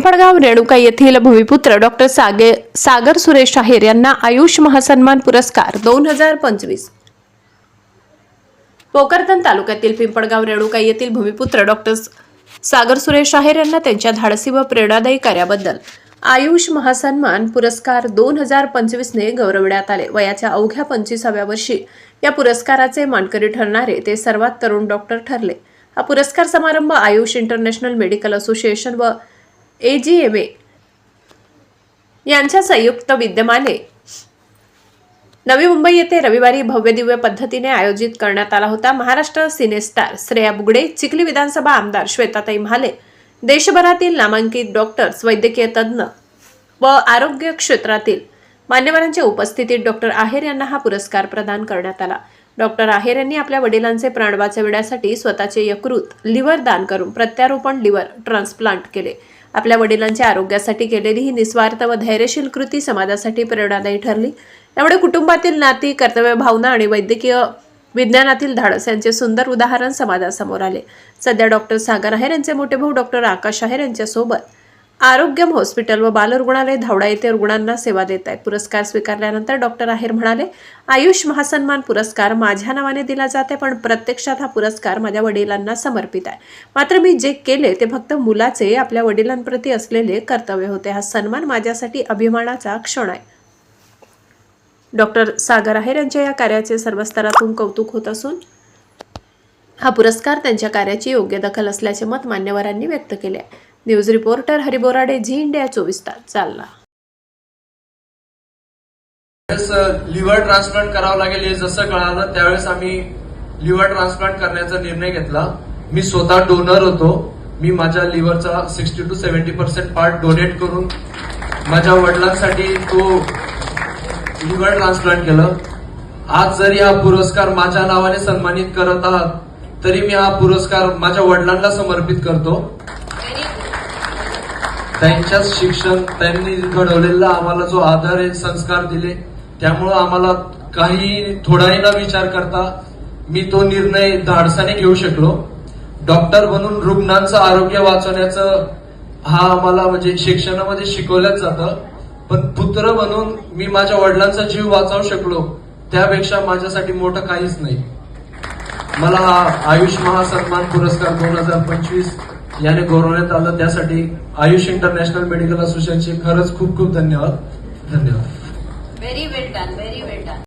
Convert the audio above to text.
पिंपळगाव रेणुका येथील भूमिपुत्र डॉक्टर सागे सागर सुरेश आहेर यांना आयुष महासन्मान पुरस्कार दोन हजार पंचवीस. भोकरदन तालुक्यातील पिंपळगाव रेणुका येथील भूमिपुत्र डॉक्टर सागर सुरेश आहेर यांना त्यांच्या धाडसी व प्रेरणादायी कार्याबद्दल आयुष महासन्मान पुरस्कार दोन हजार पंचवीसने गौरवण्यात आले. वयाच्या अवघ्या पंचवीसाव्या वर्षी या पुरस्काराचे मानकरी ठरणारे ते सर्वात तरुण डॉक्टर ठरले. हा पुरस्कार समारंभ आयुष इंटरनॅशनल मेडिकल असोसिएशन व एजीएमए यांच्या संयुक्त विद्यमाने नवी मुंबई येथे रविवारी भव्य दिव्य पद्धतीने आयोजित करण्यात आला होता. महाराष्ट्र सिनेस्टार श्रेया बुगडे चिखली विधानसभा आमदार श्वेताताई म्हाले देशभरातील नामांकित डॉक्टर्स वैद्यकीय तज्ज्ञ व आरोग्य क्षेत्रातील मान्यवरांच्या उपस्थितीत डॉक्टर आहेर यांना हा पुरस्कार प्रदान करण्यात आला. डॉक्टर आहेर यांनी आपल्या वडिलांचे प्राण वाचविण्यासाठी स्वतःचे यकृत लिव्हर दान करून प्रत्यारोपण लिव्हर ट्रान्सप्लांट केले. आपल्या वडिलांच्या आरोग्यासाठी केलेली ही निस्वार्थ व धैर्यशील कृती समाजासाठी प्रेरणादायी ठरली. त्यामुळे कुटुंबातील नाती कर्तव्य भावना आणि वैद्यकीय विज्ञानातील धाडस यांचे सुंदर उदाहरण समाजासमोर आले. सध्या डॉक्टर सागर आहेर यांचे मोठे भाऊ डॉक्टर आकाश आहेर यांच्यासोबत आरोग्यम हॉस्पिटल व बालरुग्णालय धावडा येथे रुग्णांना सेवा देत आहेत. पुरस्कार स्वीकारल्यानंतर डॉक्टर आहेर म्हणाले आयुष महासन्मान पुरस्कार माझ्या नावाने दिला जाते पण प्रत्यक्षात हा पुरस्कार माझ्या वडिलांना समर्पित आहे. मात्र मी जे केले ते फक्त मुलाचे आपल्या वडिलांप्रती असलेले कर्तव्य होते. हा सन्मान माझ्यासाठी अभिमानाचा क्षण आहे. डॉक्टर सागर आहेर यांच्या या कार्याचे सर्व स्तरातून कौतुक होत असून हा पुरस्कार त्यांच्या कार्याची योग्य दखल असल्याचे मत मान्यवरांनी व्यक्त केले आहे. News reporter Hari Borade Zee India चोवीस तास चालला लिव्हर ट्रान्सप्लांट करावं लागेल हे जसं कळालं त्यावेळेस आम्ही लिव्हर ट्रान्सप्लांट करण्याचा निर्णय घेतला. मी स्वतः डोनर होतो. मी माझ्या लिव्हरचा sixty to seventy percent part donate करून माझ्या वडिलांसाठी तो लिव्हर ट्रान्सप्लांट केलं. आज जरी हा पुरस्कार माझ्या नावाने सन्मानित करत आहात तरी मी हा पुरस्कार माझ्या वडिलांना समर्पित करतो. त्यांच्याच शिक्षण त्यांनी घडवलेला आम्हाला जो आधार आहे संस्कार दिले त्यामुळं आम्हाला काही थोडाही न विचार करता मी तो निर्णय धाडसाने घेऊ शकलो. डॉक्टर बनून रुग्णांचं आरोग्य वाचवण्याचं हा आम्हाला म्हणजे शिक्षणामध्ये शिकवल्याच जातं. पण पुत्र बनून मी माझ्या वडिलांचा जीव वाचवू शकलो त्यापेक्षा माझ्यासाठी मोठं काहीच नाही. मला हा आयुष महासन्मान पुरस्कार दोन हजार पंचवीस याने गौरवण्यात आलं त्यासाठी आयुष इंटरनॅशनल मेडिकल असोसिएशनचे खरंच खूप खूप धन्यवाद. धन्यवाद. व्हेरी वेल डन